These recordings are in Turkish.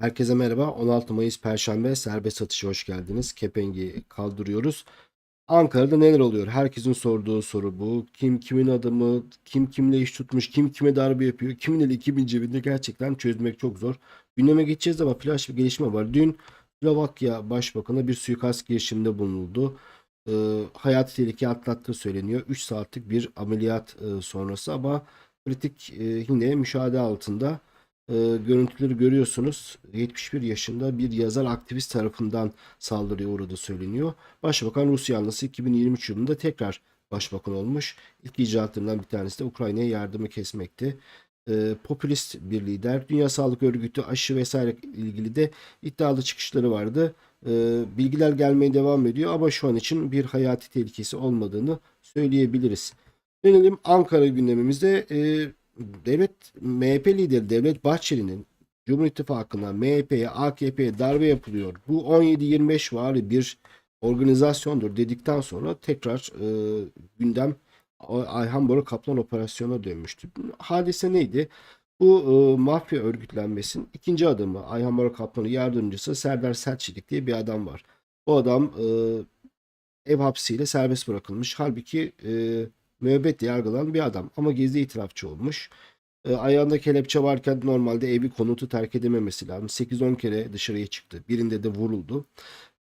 Herkese merhaba. 16 Mayıs Perşembe serbest satışa hoş geldiniz. Kepengi kaldırıyoruz. Ankara'da neler oluyor? Herkesin sorduğu soru bu. Kim kimin adamı, kim kimle iş tutmuş, kim kime darbe yapıyor, kimin eli kimin cebinde gerçekten çözmek çok zor. Gündeme geçeceğiz ama flash bir gelişme var. Dün Slovakya Başbakanı bir suikast girişiminde bulunuldu. Ee, hayati tehlike atlattığı söyleniyor. 3 saatlik bir ameliyat e, sonrası ama kritik e, yine müşahede altında. E, görüntüleri görüyorsunuz. 71 yaşında bir yazar aktivist tarafından saldırıya uğradığı söyleniyor. Başbakan Rus yanlısı 2023 yılında tekrar başbakan olmuş. İlk icraatlarından bir tanesi de Ukrayna'ya yardımı kesmekti. E, popülist bir lider. Dünya Sağlık Örgütü aşı vesaire ilgili de iddialı çıkışları vardı. E, bilgiler gelmeye devam ediyor ama şu an için bir hayati tehlikesi olmadığını söyleyebiliriz. Dönelim Ankara gündemimizde. E, devlet MHP lideri Devlet Bahçeli'nin Cumhur İttifakı'na, MHP'ye, AKP'ye darbe yapılıyor. Bu 17-25 vari bir organizasyondur dedikten sonra tekrar e, gündem Ayhan Bora Kaplan operasyona dönmüştü. Hadise neydi? Bu e, mafya örgütlenmesinin ikinci adımı Ayhan Bora Kaplan'ın yardımcısı Serdar Selçilik diye bir adam var. O adam e, ev hapsiyle serbest bırakılmış. Halbuki e, müebbetle yargılanan bir adam ama gizli itirafçı olmuş. E, ayağında kelepçe varken normalde evi konutu terk edememesi lazım. 8-10 kere dışarıya çıktı. Birinde de vuruldu.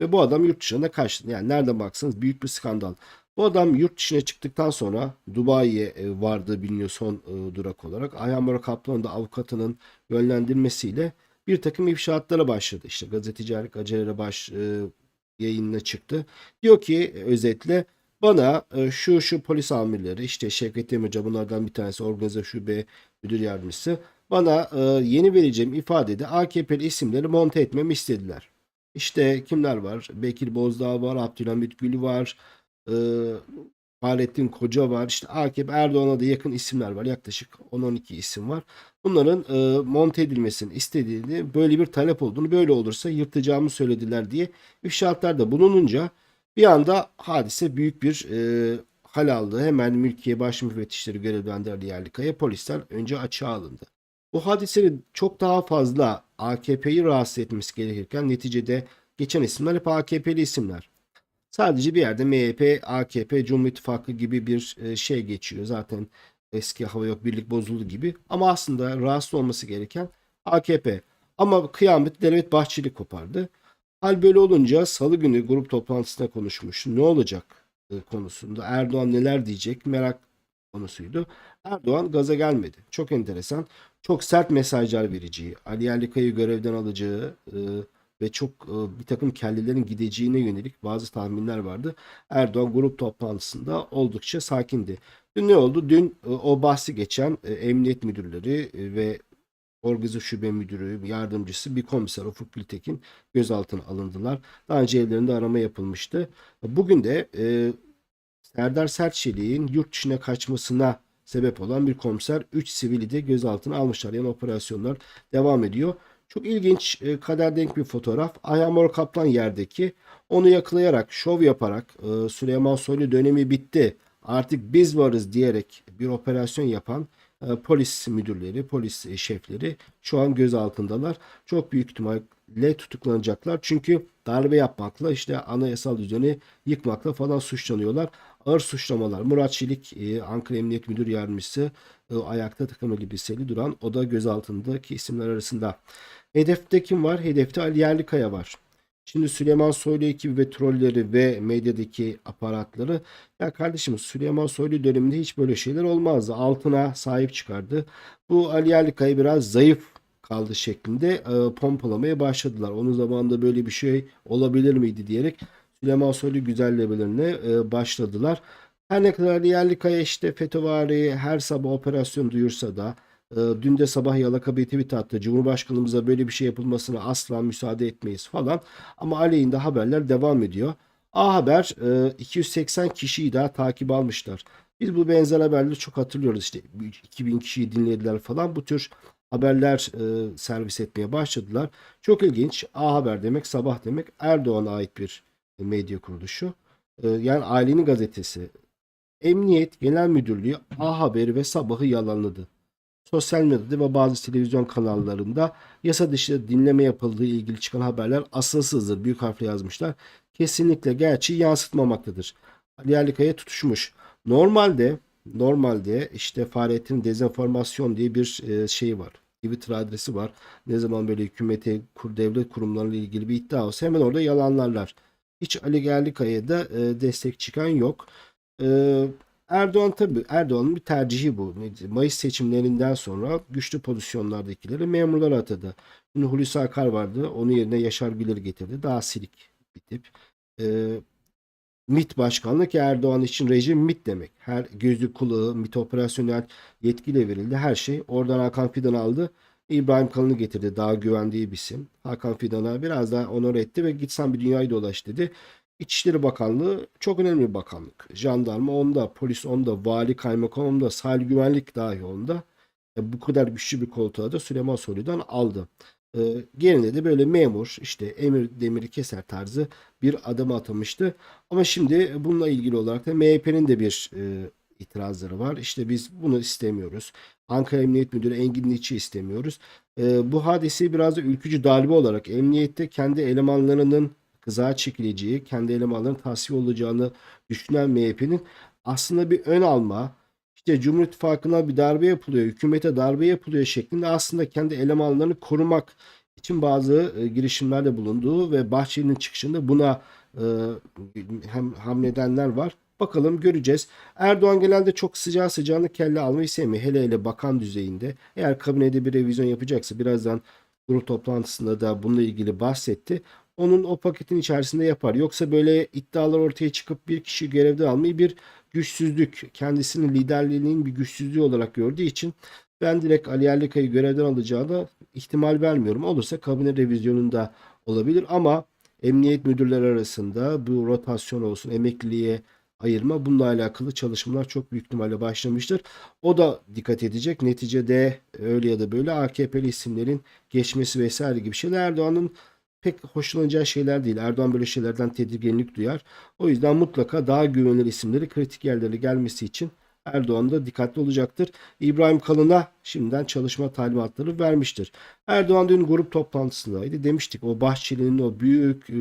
Ve bu adam yurt dışına kaçtı. Yani nereden baksanız büyük bir skandal. Bu adam yurt dışına çıktıktan sonra Dubai'ye e, vardı biliniyor son e, durak olarak. Ayhan Kaplan da avukatının yönlendirmesiyle bir takım ifşaatlara başladı. İşte gazetecilik acelere baş e, yayınına çıktı. Diyor ki özetle bana e, şu şu polis amirleri işte Şevket Demirci bunlardan bir tanesi organize şube müdür yardımcısı bana e, yeni vereceğim ifadede AKP'li isimleri monte etmemi istediler. İşte kimler var? Bekir Bozdağ var, Abdülhamit Gül var, e, Fahrettin Koca var. İşte AKP Erdoğan'a da yakın isimler var. Yaklaşık 10-12 isim var. Bunların e, monte edilmesini istediğini, böyle bir talep olduğunu, böyle olursa yırtacağımı söylediler diye ifşaatlarda bulununca bir anda hadise büyük bir e, hal aldı. Hemen mülkiye baş müfettişleri görevlendirdi Yerlikaya. Polisler önce açığa alındı. Bu hadisenin çok daha fazla AKP'yi rahatsız etmesi gerekirken neticede geçen isimler hep AKP'li isimler. Sadece bir yerde MHP, AKP, Cumhur İttifakı gibi bir e, şey geçiyor. Zaten eski hava yok birlik bozuldu gibi. Ama aslında rahatsız olması gereken AKP. Ama kıyamet Devlet Bahçeli kopardı. Hal böyle olunca salı günü grup toplantısında konuşmuş. Ne olacak e, konusunda Erdoğan neler diyecek merak konusuydu. Erdoğan gaza gelmedi. Çok enteresan. Çok sert mesajlar vereceği, Ali Yerlikaya'yı görevden alacağı e, ve çok e, bir takım kellelerin gideceğine yönelik bazı tahminler vardı. Erdoğan grup toplantısında oldukça sakindi. Dün ne oldu? Dün o bahsi geçen emniyet müdürleri ve Organize Şube Müdürü, yardımcısı bir komiser Ufuk Gültekin gözaltına alındılar. Daha önce evlerinde arama yapılmıştı. Bugün de e, Serdar Sertçelik'in yurt dışına kaçmasına sebep olan bir komiser 3 sivili de gözaltına almışlar. Yani operasyonlar devam ediyor. Çok ilginç e, kader denk bir fotoğraf. Ayhan Mor Kaplan yerdeki. Onu yakalayarak, şov yaparak e, Süleyman Soylu dönemi bitti. Artık biz varız diyerek bir operasyon yapan polis müdürleri, polis e, şefleri şu an gözaltındalar. Çok büyük ihtimalle tutuklanacaklar. Çünkü darbe yapmakla işte anayasal düzeni yıkmakla falan suçlanıyorlar. Ağır suçlamalar. Murat Çelik, e, Ankara Emniyet Müdür Yardımcısı ayakta takım elbiseli duran o da gözaltındaki isimler arasında. Hedefte kim var? Hedefte Ali Yerlikaya var. Şimdi Süleyman Soylu ekibi ve trolleri ve medyadaki aparatları ya kardeşim Süleyman Soylu döneminde hiç böyle şeyler olmazdı. Altına sahip çıkardı. Bu Ali Yerlikaya biraz zayıf kaldı şeklinde e, pompalamaya başladılar. Onun zamanında böyle bir şey olabilir miydi diyerek Süleyman Soylu güzellemelerine e, başladılar. Her ne kadar Ali Yerlikaya işte FETÖ'vari her sabah operasyon duyursa da Dün de sabah yalaka bir tweet attı. Cumhurbaşkanımıza böyle bir şey yapılmasına asla müsaade etmeyiz falan. Ama aleyhinde haberler devam ediyor. A Haber 280 kişiyi daha takip almışlar. Biz bu benzer haberleri çok hatırlıyoruz. İşte 2000 kişiyi dinlediler falan. Bu tür haberler e, servis etmeye başladılar. Çok ilginç. A Haber demek sabah demek Erdoğan'a ait bir medya kuruluşu. E, yani ailenin gazetesi. Emniyet Genel Müdürlüğü A Haberi ve Sabah'ı yalanladı. Sosyal medyada ve bazı televizyon kanallarında yasa dışı dinleme yapıldığı ilgili çıkan haberler asılsızdır. Büyük harfle yazmışlar. Kesinlikle gerçeği yansıtmamaktadır. Ali Yerlikaya tutuşmuş. Normalde normalde işte Fahrettin Dezenformasyon diye bir e, şey var. Twitter adresi var. Ne zaman böyle hükümete, kur, devlet kurumlarıyla ilgili bir iddia olsa hemen orada yalanlarlar. Hiç Ali Yerlikaya'ya da e, destek çıkan yok. Erdoğan tabii Erdoğan'ın bir tercihi bu. Mayıs seçimlerinden sonra güçlü pozisyonlardakileri memurlara atadı. Şimdi Hulusi Akar vardı. Onun yerine Yaşar Güler getirdi. Daha silik bir tip. Ee, MİT başkanlık Erdoğan için rejim MİT demek. Her gözü kulağı MİT operasyonel yetkiyle verildi. Her şey. Oradan Hakan Fidan aldı. İbrahim Kalın'ı getirdi. Daha güvendiği bir isim. Hakan Fidan'a biraz daha onur etti ve gitsen bir dünyayı dolaş dedi. İçişleri Bakanlığı çok önemli bir bakanlık. Jandarma onda, polis onda, vali kaymakam onda, sahil güvenlik dahi onda. E, bu kadar güçlü bir koltuğa da Süleyman Soylu'dan aldı. E, gerinde de böyle memur işte emir demiri keser tarzı bir adım atamıştı. Ama şimdi bununla ilgili olarak da MHP'nin de bir e, itirazları var. İşte biz bunu istemiyoruz. Ankara Emniyet Müdürü Engin Niç'i istemiyoruz. E, bu hadiseyi biraz da ülkücü darbe olarak emniyette kendi elemanlarının kızağa çekileceği, kendi elemanlarının tasfiye olacağını düşünen MHP'nin aslında bir ön alma, işte Cumhur İttifakı'na bir darbe yapılıyor, hükümete darbe yapılıyor şeklinde aslında kendi elemanlarını korumak için bazı e, girişimlerde bulunduğu ve Bahçeli'nin çıkışında buna e, hem hamledenler var. Bakalım göreceğiz. Erdoğan genelde çok sıcağı sıcağına kelle almayı sevmiyor. Hele hele bakan düzeyinde. Eğer kabinede bir revizyon yapacaksa birazdan grup toplantısında da bununla ilgili bahsetti onun o paketin içerisinde yapar. Yoksa böyle iddialar ortaya çıkıp bir kişi görevden almayı bir güçsüzlük, kendisinin liderliğinin bir güçsüzlüğü olarak gördüğü için ben direkt Ali Yerlikaya'yı görevden alacağına ihtimal vermiyorum. Olursa kabine revizyonunda olabilir ama emniyet müdürleri arasında bu rotasyon olsun, emekliliğe ayırma bununla alakalı çalışmalar çok büyük ihtimalle başlamıştır. O da dikkat edecek. Neticede öyle ya da böyle AKP'li isimlerin geçmesi vesaire gibi şeyler Erdoğan'ın pek hoşlanacağı şeyler değil. Erdoğan böyle şeylerden tedirginlik duyar. O yüzden mutlaka daha güvenilir isimleri kritik yerlere gelmesi için Erdoğan da dikkatli olacaktır. İbrahim Kalın'a şimdiden çalışma talimatları vermiştir. Erdoğan dün grup toplantısındaydı. Demiştik o Bahçeli'nin o büyük e,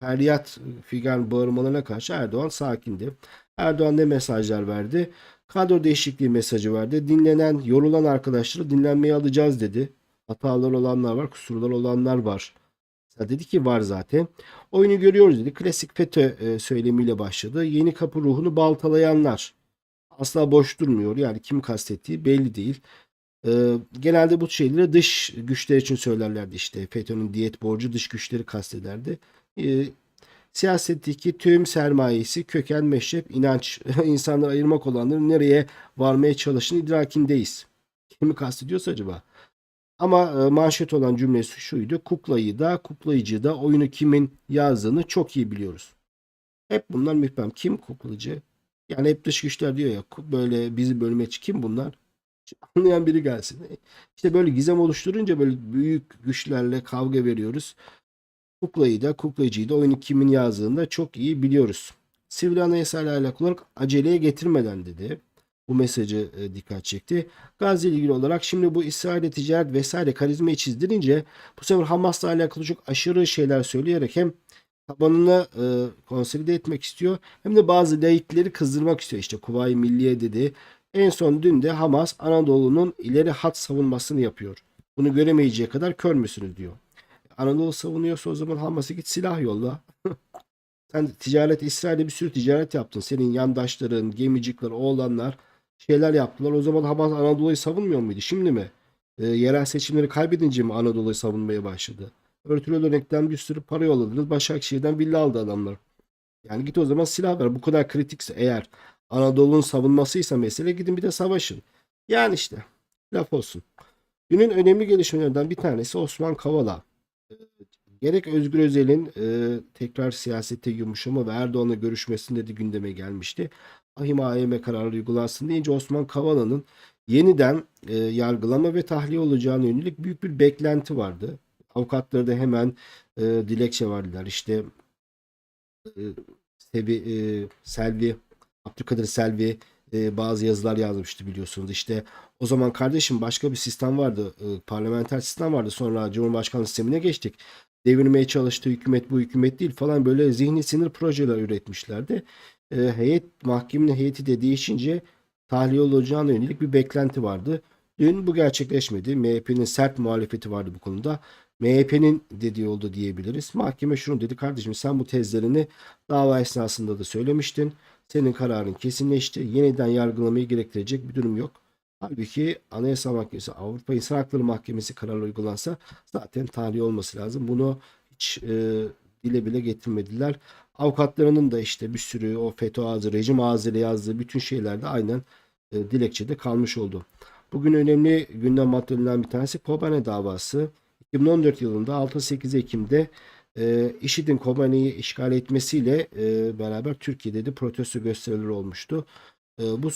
feryat figan bağırmalarına karşı Erdoğan sakindi. Erdoğan ne mesajlar verdi? Kadro değişikliği mesajı verdi. Dinlenen, yorulan arkadaşları dinlenmeye alacağız dedi. Hatalar olanlar var, kusurlar olanlar var dedi ki var zaten. Oyunu görüyoruz dedi. Klasik FETÖ e, söylemiyle başladı. Yeni kapı ruhunu baltalayanlar. Asla boş durmuyor. Yani kim kastettiği belli değil. E, genelde bu şeyleri dış güçler için söylerlerdi işte. FETÖ'nün diyet borcu dış güçleri kastederdi. E, siyasetteki tüm sermayesi köken, meşrep, inanç, insanları ayırmak olanların nereye varmaya çalıştığını idrakindeyiz. Kimi kastediyorsa acaba? Ama e, manşet olan cümlesi şuydu. Kuklayı da kuklayıcı da oyunu kimin yazdığını çok iyi biliyoruz. Hep bunlar müphem. Kim kuklayıcı? Yani hep dış güçler diyor ya böyle bizi bölmek için kim bunlar? Anlayan biri gelsin. İşte böyle gizem oluşturunca böyle büyük güçlerle kavga veriyoruz. Kuklayı da kuklayıcıyı da oyunu kimin yazdığını da çok iyi biliyoruz. Sivri Anayasa ile alakalı olarak aceleye getirmeden dedi bu mesajı e, dikkat çekti. Gazze ile ilgili olarak şimdi bu İsrail'e ticaret vesaire karizmayı çizdirince bu sefer Hamas'la alakalı çok aşırı şeyler söyleyerek hem tabanını e, konsolide etmek istiyor hem de bazı laikleri kızdırmak istiyor. İşte Kuvayi Milliye dedi. En son dün de Hamas Anadolu'nun ileri hat savunmasını yapıyor. Bunu göremeyeceği kadar kör müsünüz diyor. Anadolu savunuyorsa o zaman Hamas'a git silah yolla. Sen ticaret İsrail'de bir sürü ticaret yaptın. Senin yandaşların, gemicikler, oğlanlar şeyler yaptılar. O zaman Hamas Anadolu'yu savunmuyor muydu? Şimdi mi? E, yerel seçimleri kaybedince mi Anadolu'yu savunmaya başladı? Örtülü dönekten bir sürü para yolladınız. Başakşehir'den villa aldı adamlar. Yani git o zaman silah ver. Bu kadar kritikse eğer Anadolu'nun savunmasıysa mesele gidin bir de savaşın. Yani işte laf olsun. Günün önemli gelişmelerinden bir tanesi Osman Kavala. E, gerek Özgür Özel'in e, tekrar siyasete yumuşama ve Erdoğan'la görüşmesinde de gündeme gelmişti. Ahim AYM kararı uygulansın deyince Osman Kavala'nın yeniden e, yargılama ve tahliye olacağına yönelik büyük bir beklenti vardı. Avukatları da hemen e, dilekçe verdiler. İşte e, Sevi, e, Selvi, Abdülkadir Selvi e, bazı yazılar yazmıştı biliyorsunuz. İşte o zaman kardeşim başka bir sistem vardı. e, parlamenter sistem vardı. Sonra Cumhurbaşkanlığı sistemine geçtik. Devirmeye çalıştı hükümet bu hükümet değil falan böyle zihni sinir projeler üretmişlerdi. E, heyet mahkemenin heyeti de değişince tahliye olacağına yönelik bir beklenti vardı. Dün bu gerçekleşmedi. MHP'nin sert muhalefeti vardı bu konuda. MHP'nin dediği oldu diyebiliriz. Mahkeme şunu dedi kardeşim sen bu tezlerini dava esnasında da söylemiştin. Senin kararın kesinleşti. Yeniden yargılamayı gerektirecek bir durum yok. Halbuki Anayasa Mahkemesi, Avrupa İnsan Hakları Mahkemesi kararı uygulansa zaten tahliye olması lazım. Bunu hiç e, dile bile getirmediler. Avukatlarının da işte bir sürü o FETÖ ağzı, rejim ağzıyla yazdığı bütün şeyler de aynen e, dilekçede kalmış oldu. Bugün önemli gündem maddelerinden bir tanesi Kobane davası. 2014 yılında 6-8 Ekim'de e, IŞİD'in Kobane'yi işgal etmesiyle e, beraber Türkiye'de de protesto gösterileri olmuştu. E, bu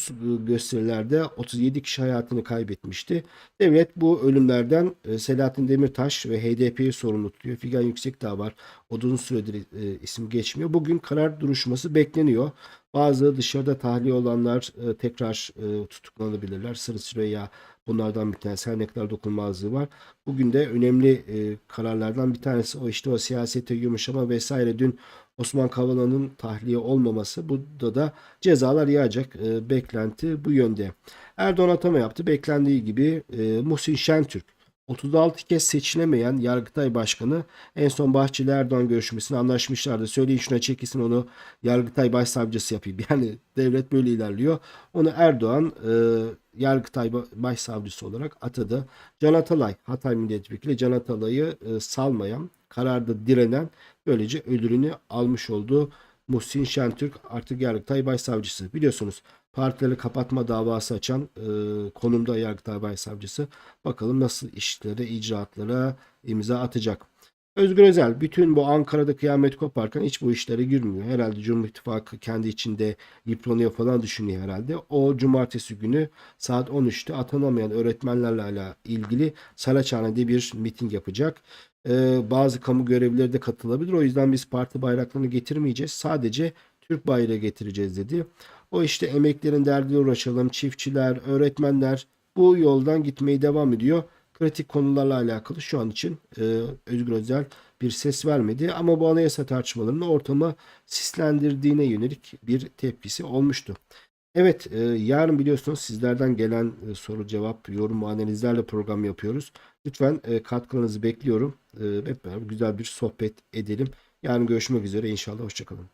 gösterilerde 37 kişi hayatını kaybetmişti. Devlet bu ölümlerden e, Selahattin Demirtaş ve HDP'yi sorumlu tutuyor. Figen Yüksekdağ var. O da uzun süredir e, isim geçmiyor. Bugün karar duruşması bekleniyor. Bazı dışarıda tahliye olanlar e, tekrar tutuklanabilirler. Sırı Süreyya bunlardan bir tanesi. Her ne kadar dokunulmazlığı var. Bugün de önemli kararlardan bir tanesi o işte o siyasete yumuşama vesaire. Dün Osman Kavala'nın tahliye olmaması. Burada da cezalar yağacak. E, beklenti bu yönde. Erdoğan atama yaptı. Beklendiği gibi e, Muhsin Şentürk 36 kez seçilemeyen Yargıtay Başkanı en son Bahçeli Erdoğan görüşmesini anlaşmışlardı. Söyleyin şuna çekilsin onu Yargıtay Başsavcısı yapayım. Yani devlet böyle ilerliyor. Onu Erdoğan e, Yargıtay Ba- Başsavcısı olarak atadı. Can Atalay, Hatay Milletvekili Can Atalay'ı e, salmayan, kararda direnen böylece ödülünü almış oldu. Muhsin Şentürk artık Yargıtay Başsavcısı. Biliyorsunuz partileri kapatma davası açan e, konumda Yargıtay Başsavcısı. Bakalım nasıl işlere, icraatlara imza atacak. Özgür Özel bütün bu Ankara'da kıyamet koparken hiç bu işlere girmiyor. Herhalde Cumhur İttifakı kendi içinde yıpranıyor falan düşünüyor herhalde. O cumartesi günü saat 13'te atanamayan öğretmenlerle ilgili Saraçhane'de bir miting yapacak. Ee, bazı kamu görevlileri de katılabilir. O yüzden biz parti bayraklarını getirmeyeceğiz. Sadece Türk bayrağı getireceğiz dedi. O işte emeklerin derdiyle uğraşalım. Çiftçiler, öğretmenler bu yoldan gitmeye devam ediyor. Kritik konularla alakalı şu an için e, Özgür Özel bir ses vermedi. Ama bu anayasa tartışmalarının ortamı sislendirdiğine yönelik bir tepkisi olmuştu. Evet, e, yarın biliyorsunuz sizlerden gelen e, soru cevap, yorum analizlerle program yapıyoruz. Lütfen e, katkılarınızı bekliyorum. E, hep beraber güzel bir sohbet edelim. Yarın görüşmek üzere inşallah. Hoşçakalın.